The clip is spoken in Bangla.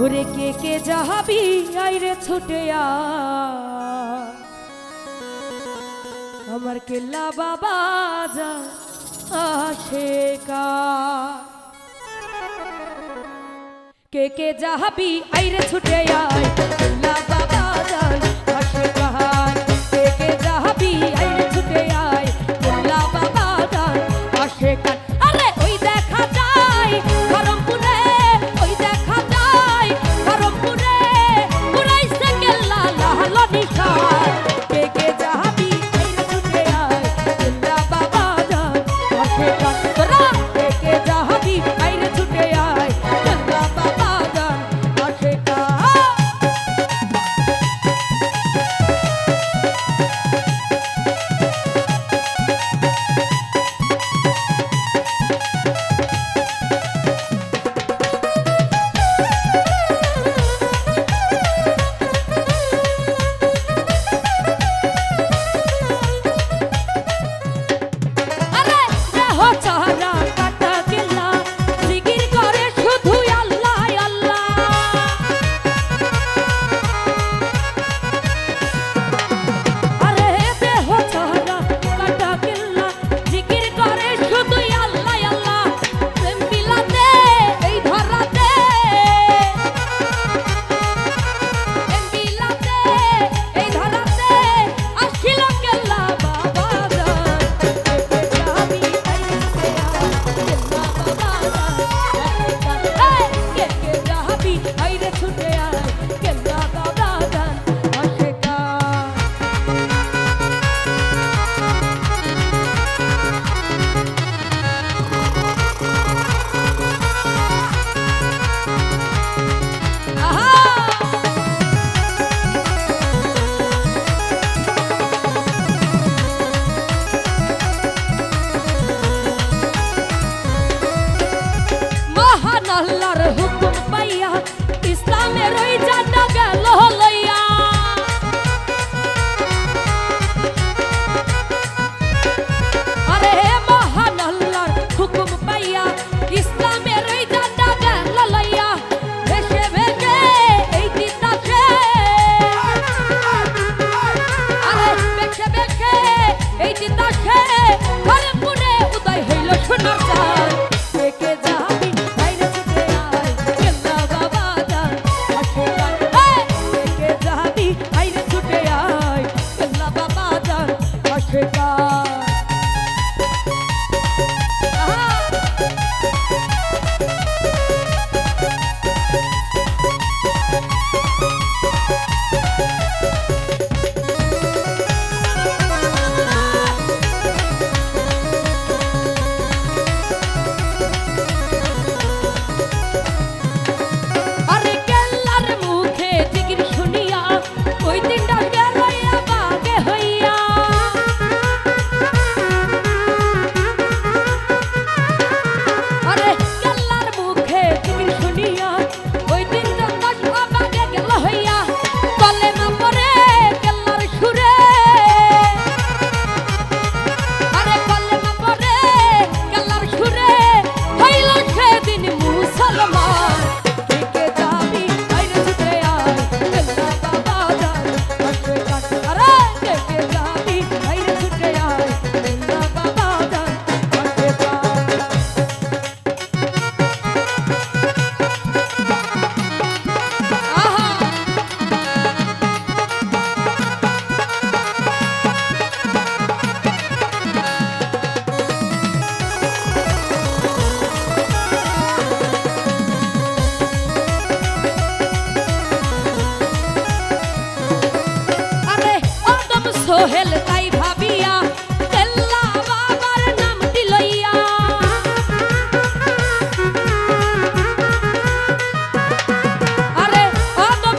ওরে কে কে যাহাবি, আইরে ছুটে আমার কেলা বাবা যা আসে কা কে কে যাহাবি, আইরে ছুটে আয়। কেল্লা বাবা যায় হুকুম পাইয়া ইসলামের এই ডাটা গান লইয়া ভেসে ভেসে এই তিতাসে আরে ভেসে ভেসে এই তিতাসে সোহেল তাই ভাবিয়া তেল্লা বাবার নামটি লইয়া আরে অদম